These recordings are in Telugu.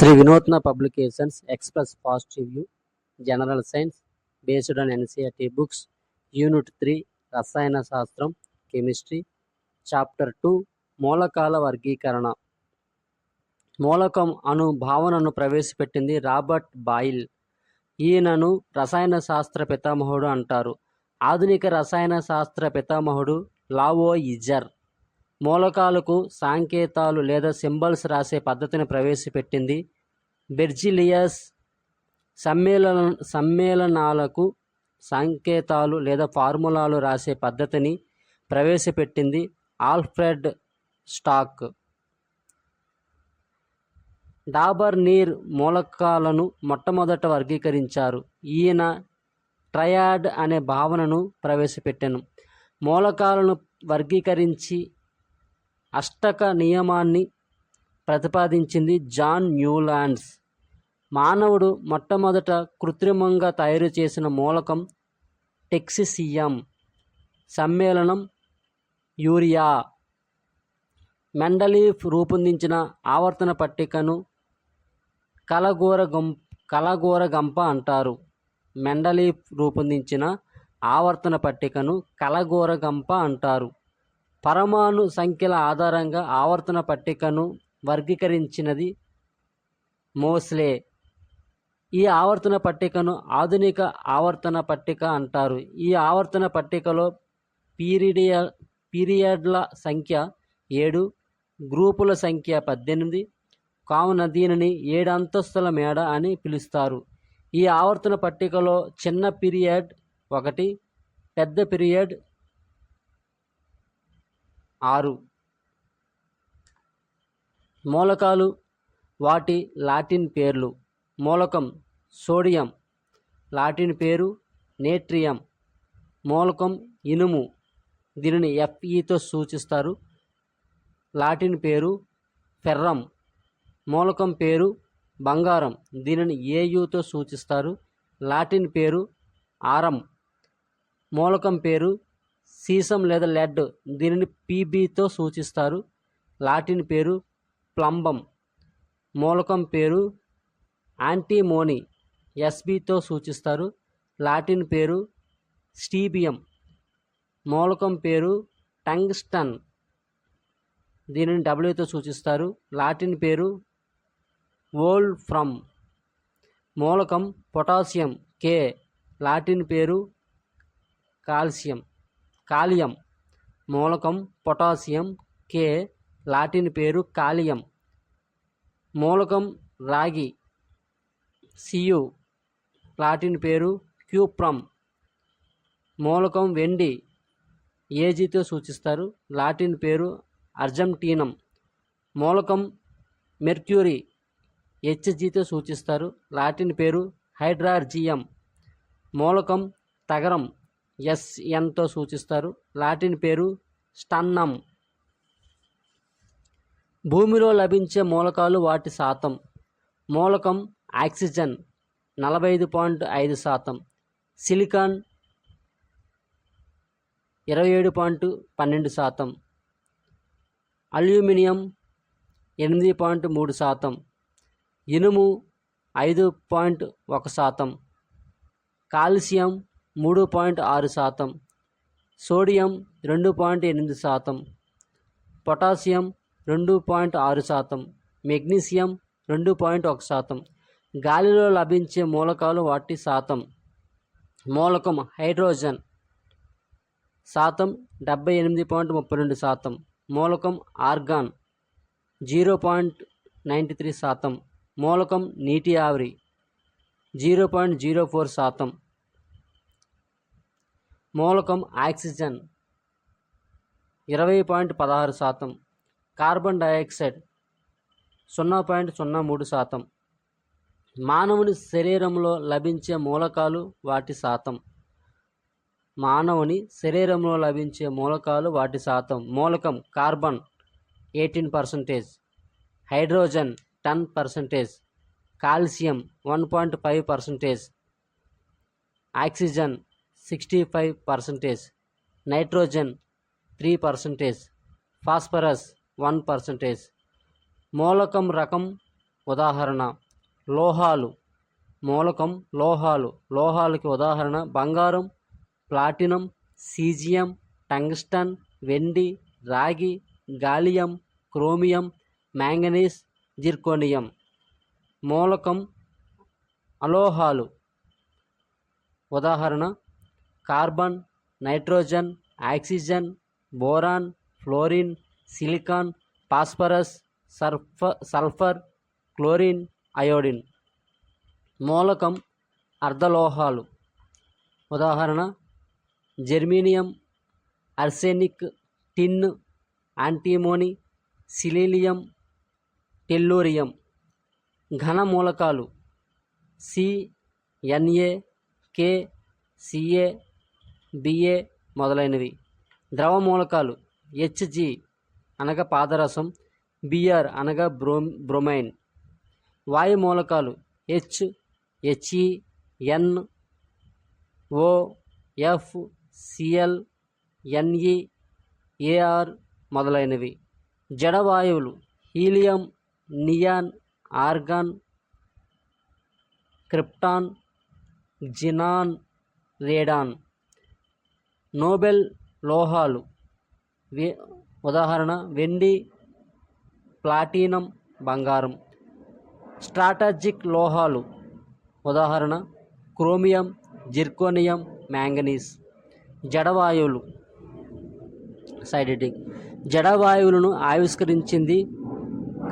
Shri Vinutna publications express positive review general science based on NCERT books unit three రసాయన శాస్త్రం కెమిస్ట్రీ చాప్టర్ టూ మూలకాల వర్గీకరణ. మూలకం అను భావనను ప్రవేశపెట్టింది రాబర్ట్ బాయిల్. ఈయనను రసాయన శాస్త్ర పితామహుడు అంటారు. ఆధునిక రసాయన శాస్త్ర పితామహుడు లావో ఇజర్. మూలకాలకు సాంకేతాలు లేదా సింబల్స్ రాసే పద్ధతిని ప్రవేశపెట్టింది. బెర్జిలియస్ సమ్మేళన సమ్మేళనాలకు సంకేతాలు లేదా ఫార్ములాలు రాసే పద్ధతిని ప్రవేశపెట్టింది ఆల్ఫ్రెడ్ స్టాక్. డాబర్ నీర్ మూలకాలను మొట్టమొదట వర్గీకరించారు. ఈయన ట్రయాడ్ అనే భావనను ప్రవేశపెట్టాను. మూలకాలను వర్గీకరించి అష్టక నియమాన్ని ప్రతిపాదించింది జాన్ న్యూలాండ్స్. మానవుడు మొట్టమొదట కృత్రిమంగా తయారు చేసిన మూలకం టెక్సిసియం. సమ్మేళనం యూరియా. మెండలీఫ్ రూపొందించిన ఆవర్తన పట్టికను కలగూర గం కలగూర గంప అంటారు. మెండలీఫ్ రూపొందించిన ఆవర్తన పట్టికను కలగూర గంప అంటారు. పరమాణు సంఖ్యల ఆధారంగా ఆవర్తన పట్టికను వర్గీకరించినది మోస్లే. ఈ ఆవర్తన పట్టికను ఆధునిక ఆవర్తన పట్టిక అంటారు. ఈ ఆవర్తన పట్టికలో పీరియడియ పీరియడ్ల సంఖ్య ఏడు గ్రూపుల సంఖ్య పద్దెనిమిది కావున దీనిని ఏడు అంతస్తుల మేడ అని పిలుస్తారు. ఈ ఆవర్తన పట్టికలో చిన్న పీరియడ్ ఒకటి పెద్ద పీరియడ్ ఆరు. మూలకాలు వాటి లాటిన్ పేర్లు. మూలకం సోడియం లాటిన్ పేరు నేట్రియం. మూలకం ఇనుము. దీనిని ఎఫ్ఈతో సూచిస్తారు. లాటిన్ పేరు ఫెర్రం. మూలకం పేరు బంగారం. దీనిని ఏయుతో సూచిస్తారు. లాటిన్ పేరు ఆరం. మూలకం పేరు సీసం లేదా లెడ్ దీనిని పీబీతో సూచిస్తారు. లాటిన్ పేరు ప్లంబం మూలకం పేరు యాంటీమోని ఎస్బీతో సూచిస్తారు. లాటిన్ పేరు స్టీబియం మూలకం పేరు టంగ్స్టన్ దీనిని డబ్ల్యూతో సూచిస్తారు. లాటిన్ పేరు వోల్ ఫ్రమ్ మూలకం పొటాషియం కే లాటిన్ పేరు కాల్షియం. కాలియం. మూలకం పొటాషియం. కే. లాటిన్ పేరు కాలియం. మూలకం రాగి. సియు. లాటిన్ పేరు క్యూప్రమ్ మూలకం వెండి. ఏజీతో సూచిస్తారు? లాటిన్ పేరు అర్జంటీనం. మూలకం మెర్క్యూరీ. హెచ్జీతో సూచిస్తారు? లాటిన్ పేరు హైడ్రార్జియం. మూలకం తగరం. ఎస్ఎన్తో సూచిస్తారు. లాటిన్ పేరు స్టన్నం. భూమిలో లభించే మూలకాలు వాటి శాతం. మూలకం ఆక్సిజన్ నలభై ఐదు పాయింట్ ఐదు శాతం. సిలికాన్ ఇరవై ఏడు పాయింట్ పన్నెండు శాతం. అల్యూమినియం ఎనిమిది పాయింట్ మూడు శాతం. ఇనుము ఐదు పాయింట్ ఒక శాతం. కాల్షియం మూడు పాయింట్ ఆరు శాతం. సోడియం రెండు పాయింట్ ఎనిమిది శాతం. పొటాషియం రెండు పాయింట్ ఆరు శాతం. మెగ్నీషియం రెండు పాయింట్ ఒక శాతం. గాలిలో లభించే మూలకాలు వాటి శాతం. మూలకం హైడ్రోజన్ శాతం డెబ్బై ఎనిమిది పాయింట్ ముప్పై రెండు శాతం. మూలకం argon zero point ninety three శాతం. మూలకం నీటి ఆవిరి జీరో పాయింట్ జీరో ఫోర్ శాతం. మూలకం ఆక్సిజన్. ఇరవై పాయింట్ పదహారు శాతం. కార్బన్ డయాక్సైడ్ సున్నా పాయింట్ సున్నా మూడు శాతం. మానవుని శరీరంలో లభించే మూలకాలు వాటి శాతం. మానవుని శరీరంలో లభించే మూలకాలు వాటి శాతం. మూలకం carbon eighteen percentage. Hydrogen ten percentage. Calcium one point five percentage. Oxygen sixty five percentage. Nitrogen three percentage. Phosphorus one percentage. మూలకం రకం ఉదాహరణ. లోహాలు. మూలకం లోహాలు. లోహాలకి ఉదాహరణ బంగారం ప్లాటినం సీజియం టంగ్స్టన్ వెండి రాగి గాలియం క్రోమియం మ్యాంగనీస్ జిర్కోనియం. మూలకం అలోహాలు. ఉదాహరణ. Carbon nitrogen oxygen boron fluorine silicon phosphorus సర్ఫ sulphur chlorine iodine. మూలకం అర్ధలోహాలు. ఉదాహరణ జెర్మీనియం అర్సెనిక్ టిన్ యాంటీమోని సిలీలియం టెల్లూరియం. ఘన మూలకాలు సిఎన్ఏ కే సిఏ బిఏ మొదలైనవి. ద్రవ మూలకాలు హెచ్జి అనగా పాదరసం బిఆర్ అనగా బ్రో బ్రొమైన్. వాయు మూలకాలు H H E N O F C L N E A R మొదలైనవి. జడవాయువులు helium neon argon krypton xenon radon. Noble లోహాలు. వే- ఉదాహరణ వెండి ప్లాటినం బంగారం. స్ట్రాటజిక్ లోహాలు. ఉదాహరణ క్రోమియం జిర్కోనియం మ్యాంగనీస్. జడవాయువులు. సైడ్ ఎడింగ్ జడవాయువులను ఆవిష్కరించింది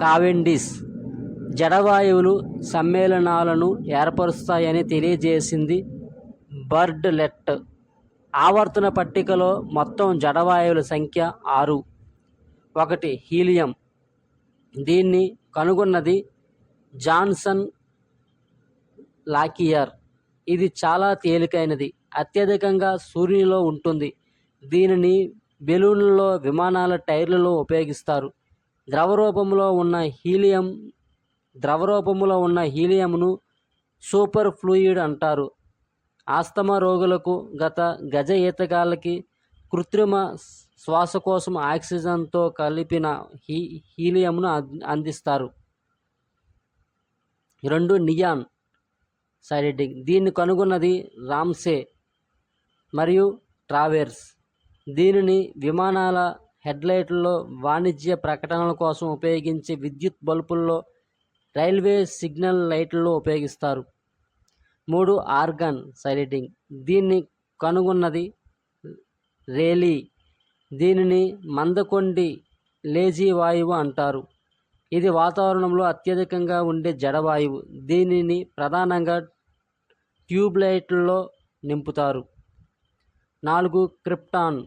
కావెండిస్. జడవాయువులు సమ్మేళనాలను ఏర్పరుస్తాయని తెలియజేసింది బర్డ్ లెట్ ఆవర్తన పట్టికలో మొత్తం జడవాయువుల సంఖ్య ఆరు. ఒకటి హీలియం. దీన్ని కనుగొన్నది జాన్సన్ లాకియర్. ఇది చాలా తేలికైనది. అత్యధికంగా సూర్యునిలో ఉంటుంది. దీనిని బెలూన్లలో విమానాల టైర్లలో ఉపయోగిస్తారు. ద్రవ రూపంలో ఉన్న హీలియం ద్రవరూపంలో ఉన్న హీలియంను సూపర్ ఫ్లూయిడ్ అంటారు. ఆస్తమా రోగులకు గత గజ ఈతగాళ్ళకి కృత్రిమ శ్వాసకోశం ఆక్సిజన్తో కలిపిన హీ హీలియంను అందిస్తారు. రెండు నియాన్ సైడెడ్డింగ్ దీన్ని కనుగొన్నది రామ్సే మరియు ట్రావెర్స్. దీనిని విమానాల హెడ్లైట్లలో వాణిజ్య ప్రకటనల కోసం ఉపయోగించే విద్యుత్ బల్బుల్లో రైల్వే సిగ్నల్ లైట్లలో ఉపయోగిస్తారు. మూడు ఆర్గాన్ సైలెటింగ్. దీన్ని కనుగొన్నది రేలీ. దీనిని మందకొండి లేజీ వాయువు అంటారు. ఇది వాతావరణంలో అత్యధికంగా ఉండే జడవాయువు. దీనిని ప్రధానంగా ట్యూబ్లైట్లలో నింపుతారు. నాలుగు క్రిప్టాన్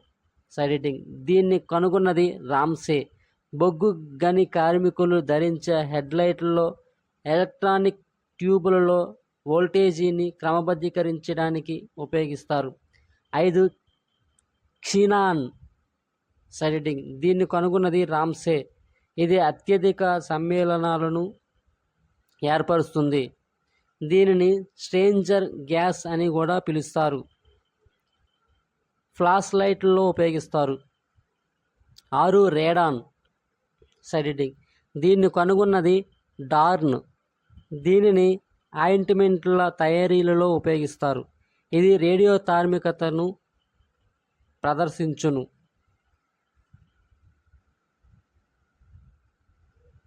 సైడిటింగ్ దీన్ని కనుగొన్నది రామ్సే. బొగ్గు గని కార్మికులు ధరించే హెడ్లైట్లలో ఎలక్ట్రానిక్ ట్యూబులలో వోల్టేజీని క్రమబద్ధీకరించడానికి ఉపయోగిస్తారు. ఐదు క్షీనాన్ సైడిటింగ్ దీన్ని కనుగొన్నది రామ్సే. ఇది అత్యధిక సమ్మేళనాలను ఏర్పరుస్తుంది. దీనిని స్ట్రేంజర్ గ్యాస్ అని కూడా పిలుస్తారు. ఫ్లాష్ లైట్లలో ఉపయోగిస్తారు. ఆరు రేడాన్ సైడిటింగ్ దీన్ని కనుగొన్నది డార్న్. దీనిని ఆయింట్మెంట్ల తయారీలలో ఉపయోగిస్తారు. ఇది రేడియో తార్మికతను ప్రదర్శించును.